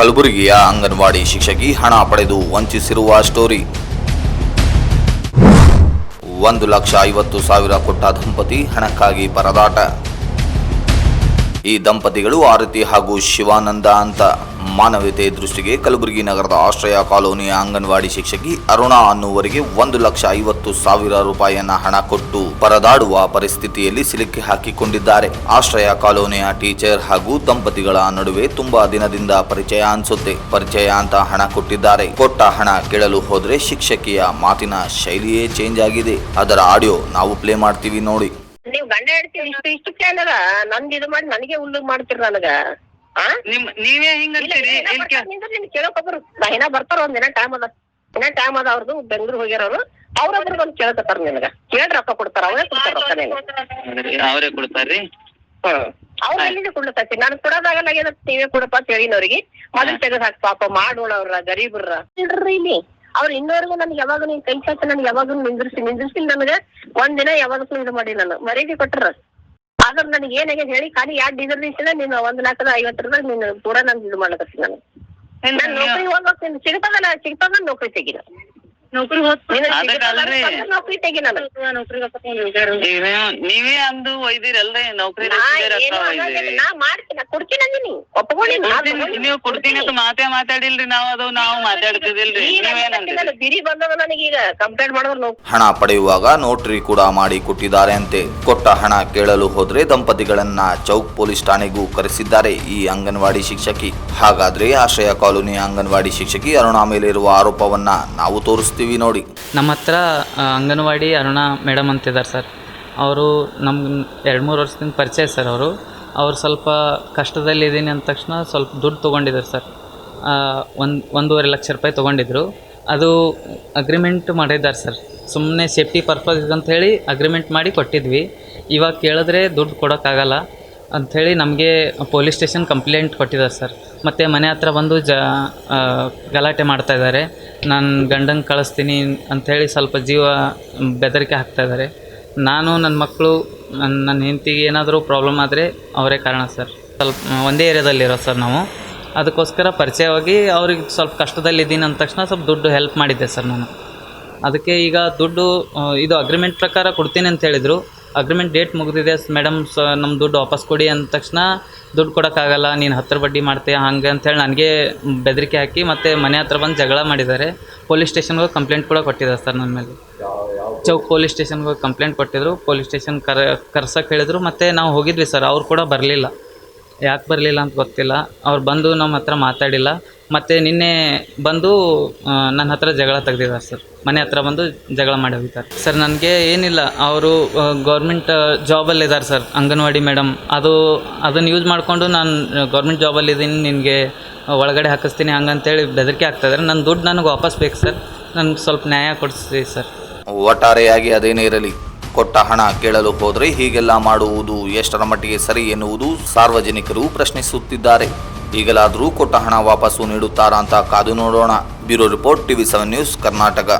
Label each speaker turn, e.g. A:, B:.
A: ಕಲಬುರಗಿಯ ಅಂಗನವಾಡಿ ಶಿಕ್ಷಕಿ ಹಣ ಪಡೆದು ವಂಚಿಸಿರುವ ಸ್ಟೋರಿ. ಒಂದು ಲಕ್ಷ ಐವತ್ತು ಸಾವಿರ ಕೊಟ್ಟ ದಂಪತಿ ಹಣಕ್ಕಾಗಿ ಪರದಾಟ. ಈ ದಂಪತಿಗಳು ಆರತಿ ಹಾಗೂ ಶಿವಾನಂದ ಅಂತ ಮಾನವೀಯತೆ ದೃಷ್ಟಿಗೆ ಕಲಬುರಗಿ ನಗರದ ಆಶ್ರಯ ಕಾಲೋನಿಯ ಅಂಗನವಾಡಿ ಶಿಕ್ಷಕಿ ಅರುಣಾ ಅನ್ನುವರಿಗೆ ಒಂದು ಲಕ್ಷ ಐವತ್ತು ಸಾವಿರ ರೂಪಾಯಿಯನ್ನ ಹಣ ಕೊಟ್ಟು ಪರದಾಡುವ ಪರಿಸ್ಥಿತಿಯಲ್ಲಿ ಸಿಲುಕಿ ಹಾಕಿಕೊಂಡಿದ್ದಾರೆ. ಆಶ್ರಯ ಕಾಲೋನಿಯ ಟೀಚರ್ ಹಾಗೂ ದಂಪತಿಗಳ ನಡುವೆ ತುಂಬಾ ದಿನದಿಂದ ಪರಿಚಯ ಅನ್ಸುತ್ತೆ. ಪರಿಚಯ ಅಂತ ಹಣ ಕೊಟ್ಟಿದ್ದಾರೆ. ಕೊಟ್ಟ ಹಣ ಕೇಳಲು ಹೋದ್ರೆ ಶಿಕ್ಷಕಿಯ ಮಾತಿನ ಶೈಲಿಯೇ ಚೇಂಜ್ ಆಗಿದೆ. ಅದರ ಆಡಿಯೋ ನಾವು ಪ್ಲೇ ಮಾಡ್ತೀವಿ ನೋಡಿ.
B: ಗಂಡ ಹೇಳ್ತಿ ಇಷ್ಟು ಇಷ್ಟು ಪ್ಲಾನ್ ಅದ ನಂದ್ ಇದು ಮಾಡಿ ನನಗೆ ಉಲ್ಲು ಮಾಡ್ತೀರ ನನಗ? ಆ?
C: ನಿಮ್ ನೀವೇ ಹಿಂಗ್ ಅಂತೀರಿ? ಏನ್
B: ಬರ್ತಾರ್? ನಾ ಒಂದ್ ದಿನ ಟೈಮ್ ಅದ. ಇನ್ನ ಟೈಮ್ ಅದ ಅವ್ರದ್ದು ಬೆಂಗ್ಳೂರ್ ಹೋಗ್ಯಾರವ್ರು ಅವ್ರೊಬ್ರು ಬಂದ್ ಕೇಳಕತ್ತಾರ ನಿನಗ. ಕೇಳ್ ರೊಕ್ಕ ಕೊಡ್ತಾರ ಅವರೇ ಕೊಡ್ತಾರ ರೊಕ್ಕ ನೀನು
C: ಅವರೇ ಕೊಡ್ತಾರ್ರಿ?
B: ಹ್ಮ್. ಅವ್ರ ಎಲ್ಲಿಂದ ಕೊಡ್ಲತ್ತಿ ನಾನು ಕೊಡೋದಾಗಲ್ಲ ನೀವೇ ಕೊಡಪ್ಪ ಅಂತ ಹೇಳಿನವ್ರಿಗೆ ಮೊದಲು ತೆಗೆದ್ ಹಾಕ್ ಪಾಪ ಮಾಡೋಳವ್ರ ಗರೀಬ್ರ. ಇಲ್ರಿ ಇಲ್ಲಿ. ಅವ್ರ ಇನ್ನೋರ್ಗು ನನ್ಗೆ ಯಾವಾಗ ನೀನ್ ಕೈ ಚಾಚ ನನ್ಗೆ ಯಾವಾಗ ನಿಂದ್ರಿಸಿ ನಿಂದ್ರಿಸಿ ನನಗೆ ಒಂದ್ ದಿನ ಯಾವಾಗಕ್ಕೂ ಇದು ಮಾಡಿ ನಾನು. ಮರ್ಯಾದೆ ಕೊಟ್ರ. ಆದ್ರ ನನಗೆ ಏನಾಗ್ಯದ ಹೇಳಿ ಖಾಲಿ ಎರಡ್ ಡಿಸರ್ವೇಶನ್ ನೀನು ಒಂದ್ ನಾಲ್ಕದ ರೂಪಾಯಿ ನೀನು ಪೂರಾ ನನ್ ಇದು ಮಾಡ್ಲಕತ್ತಿ ನಾನು. ನಾನ್ ನೌಕರಿ ಹೋಗ್ಬೇಕು ಸಿಗ್ತದಲ್ಲ ಸಿಗ್ತದ ನೌಕರಿ ತೆಗಿ
D: ನೌಕರಿ
B: ನೌಕರಿ
C: ನೀವೇ ಅಂದು ಒಯ್ದಿರಲ್ರಿ ನೌಕರಿ
B: ನಾ ಮಾಡ್ತೀನಿ ಕೊಡ್ತೀನಿ ಅಂದಿನಿ
C: ನೀವು ಕೊಡ್ತೀನಿ ಅಂತ ಮಾತೇ ಮಾತಾಡಿಲ್ರಿ ನಾವ್ ಅದು ನಾವು ಮಾತಾಡ್ತಿದಿಲ್ರಿ
B: ಬಿರಿ ಬಂದದ ನನಗೀಗ ಕಂಪ್ಲೇಂಟ್ ಮಾಡಿದ್ರು
A: ಹಣ ಪಡೆಯುವಾಗ ನೋಟ್ರಿ ಕೂಡ ಮಾಡಿ ಕೊಟ್ಟಿದ್ದಾರೆ ಅಂತೆ ಕೊಟ್ಟ ಹಣ ಕೇಳಲು ಹೋದ್ರೆ ದಂಪತಿಗಳನ್ನ ಚೌಕ್ ಪೊಲೀಸ್ ಠಾಣೆಗೂ ಕರೆಸಿದ್ದಾರೆ ಈ ಅಂಗನವಾಡಿ ಶಿಕ್ಷಕಿ. ಹಾಗಾದ್ರೆ ಆಶ್ರಯ ಕಾಲೋನಿ ಅಂಗನವಾಡಿ ಶಿಕ್ಷಕಿ ಅರುಣಾ ಮೇಲೆ ಇರುವ ಆರೋಪವನ್ನ ನಾವು ತೋರಿಸ್ತೀವಿ. ನೋಡಿ.
E: ನಮ್ಮ ಹತ್ರ ಅಂಗನವಾಡಿ ಅರುಣ ಮೇಡಮ್ ಅಂತಿದ್ದಾರೆ ಸರ್. ಅವರು ನಮ್ಮ ಎರಡು ಮೂರು ವರ್ಷದಿಂದ ಪರಿಚಯ ಸರ್ ಅವರು. ಅವ್ರು ಸ್ವಲ್ಪ ಕಷ್ಟದಲ್ಲಿದ್ದೀನಿ ಅಂದ ತಕ್ಷಣ ಸ್ವಲ್ಪ ದುಡ್ಡು ತೊಗೊಂಡಿದ್ದಾರೆ ಸರ್. ಒಂದು, ಒಂದೂವರೆ ಲಕ್ಷ ರೂಪಾಯಿ ತೊಗೊಂಡಿದ್ರು. ಅದು ಅಗ್ರಿಮೆಂಟ್ ಮಾಡಿದ್ದಾರೆ ಸರ್. ಸುಮ್ಮನೆ ಸೇಫ್ಟಿ ಪರ್ಪಸ್ ಅಂತ ಹೇಳಿ ಅಗ್ರಿಮೆಂಟ್ ಮಾಡಿ ಕೊಟ್ಟಿದ್ವಿ. ಇವಾಗ ಕೇಳಿದ್ರೆ ದುಡ್ಡು ಕೊಡೋಕ್ಕಾಗಲ್ಲ. ಅಂಥೇಳಿ ನಮಗೆ ಪೊಲೀಸ್ ಸ್ಟೇಷನ್ ಕಂಪ್ಲೇಂಟ್ ಕೊಟ್ಟಿದ್ದಾರೆ ಸರ್. ಮತ್ತು ಮನೆ ಹತ್ರ ಬಂದು ಜ ಗಲಾಟೆ ಮಾಡ್ತಾ ಇದ್ದಾರೆ. ನಾನು ಗಂಡಂಗೆ ಕಳಿಸ್ತೀನಿ ಅಂಥೇಳಿ ಸ್ವಲ್ಪ ಜೀವ ಬೆದರಿಕೆ ಹಾಕ್ತಾ ಇದ್ದಾರೆ. ನಾನು ನನ್ನ ಮಕ್ಕಳು ನನ್ನ ನನ್ನ ಹೆಂಡತಿಗೆ ಏನಾದರೂ ಪ್ರಾಬ್ಲಮ್ ಆದರೆ ಅವರೇ ಕಾರಣ ಸರ್. ಸ್ವಲ್ಪ, ಒಂದೇ ಏರಿಯಾದಲ್ಲಿರೋ ಸರ್ ನಾವು. ಅದಕ್ಕೋಸ್ಕರ ಪರಿಚಯವಾಗಿ ಅವ್ರಿಗೆ ಸ್ವಲ್ಪ ಕಷ್ಟದಲ್ಲಿದ್ದೀನಿ ಅಂದ ತಕ್ಷಣ ಸ್ವಲ್ಪ ದುಡ್ಡು ಹೆಲ್ಪ್ ಮಾಡಿದ್ದೆ ಸರ್ ನಾನು. ಅದಕ್ಕೆ ಈಗ ದುಡ್ಡು ಇದು ಅಗ್ರಿಮೆಂಟ್ ಪ್ರಕಾರ ಕೊಡ್ತೀನಿ ಅಂತ ಹೇಳಿದರು. ಅಗ್ರಿಮೆಂಟ್ ಡೇಟ್ ಮುಗಿದಿದೆ. ಮೇಡಮ್ ಸ ನಮ್ಮ ದುಡ್ಡು ವಾಪಸ್ ಕೊಡಿ ಅಂದ ತಕ್ಷಣ ದುಡ್ಡು ಕೊಡೋಕ್ಕಾಗಲ್ಲ, ನೀನು ಹತ್ತಿರ ಬಡ್ಡಿ ಮಾಡ್ತೀಯ, ಹಂಗೆ ಅಂತೇಳಿ ನನಗೆ ಬೆದರಿಕೆ ಹಾಕಿ ಮತ್ತು ಮನೆ ಹತ್ರ ಬಂದು ಜಗಳ ಮಾಡಿದ್ದಾರೆ. ಪೊಲೀಸ್ ಸ್ಟೇಷನ್ಗೆ ಕಂಪ್ಲೇಂಟ್ ಕೂಡ ಕೊಟ್ಟಿದ್ದಾರೆ ಸರ್ ನನ್ನ ಮೇಲೆ. ಚೌಕ್ ಪೊಲೀಸ್ ಸ್ಟೇಷನ್ಗೆ ಕಂಪ್ಲೇಂಟ್ ಕೊಟ್ಟಿದ್ರು. ಪೊಲೀಸ್ ಸ್ಟೇಷನ್ ಕರ ಕರ್ಸಕ್ಕೆ ಹೇಳಿದ್ರು. ಮತ್ತು ನಾವು ಹೋಗಿದ್ವಿ ಸರ್, ಅವ್ರು ಕೂಡ ಬರಲಿಲ್ಲ. ಯಾಕೆ ಬರಲಿಲ್ಲ ಅಂತ ಗೊತ್ತಿಲ್ಲ. ಅವ್ರು ಬಂದು ನಮ್ಮ ಹತ್ರ ಮಾತಾಡಿಲ್ಲ. ಮತ್ತು ನಿನ್ನೆ ಬಂದು ನನ್ನ ಹತ್ರ ಜಗಳ ತೆಗ್ದಿದ್ದಾರೆ ಸರ್. ಮನೆ ಹತ್ರ ಬಂದು ಜಗಳ ಮಾಡಿ ಹೋಗಿದ್ದಾರೆ. ಸರ್, ನನಗೆ ಏನಿಲ್ಲ. ಅವರು ಗೌರ್ಮೆಂಟ್ ಜಾಬಲ್ಲಿದ್ದಾರೆ ಸರ್. ಅಂಗನವಾಡಿ ಮೇಡಮ್ ಅದು, ಅದನ್ನು ಯೂಸ್ ಮಾಡಿಕೊಂಡು ನಾನು ಗೌರ್ಮೆಂಟ್ ಜಾಬಲ್ಲಿದ್ದೀನಿ ನಿನಗೆ ಒಳಗಡೆ ಹಾಕಿಸ್ತೀನಿ. ಹಂಗಂತೇಳಿ ಬೆದರಿಕೆ ಆಗ್ತಾಯಿದ್ದಾರೆ ನನ್ನ ದುಡ್ಡು ನನಗೆ ವಾಪಸ್ ಬೇಕು ಸರ್. ನನಗೆ ಸ್ವಲ್ಪ ನ್ಯಾಯ ಕೊಡಿಸಿ ಸರ್.
A: ಒಟ್ಟಾರೆಯಾಗಿ ಅದೇನೇ ಇರಲಿ ಕೊಟ್ಟ ಹಣ ಕೇಳಲು ಹೋದರೆ ಹೀಗೆಲ್ಲ ಮಾಡುವುದು ಎಷ್ಟರ ಮಟ್ಟಿಗೆ ಸರಿ ಎನ್ನುವುದು ಸಾರ್ವಜನಿಕರು ಪ್ರಶ್ನಿಸುತ್ತಿದ್ದಾರೆ. ಈಗಲಾದರೂ ಕೊಟ್ಟ ಹಣ ವಾಪಸ್ಸು ನೀಡುತ್ತಾರಾ ಅಂತ ಕಾದು ನೋಡೋಣ. Bureau report TV seven news Karnataka.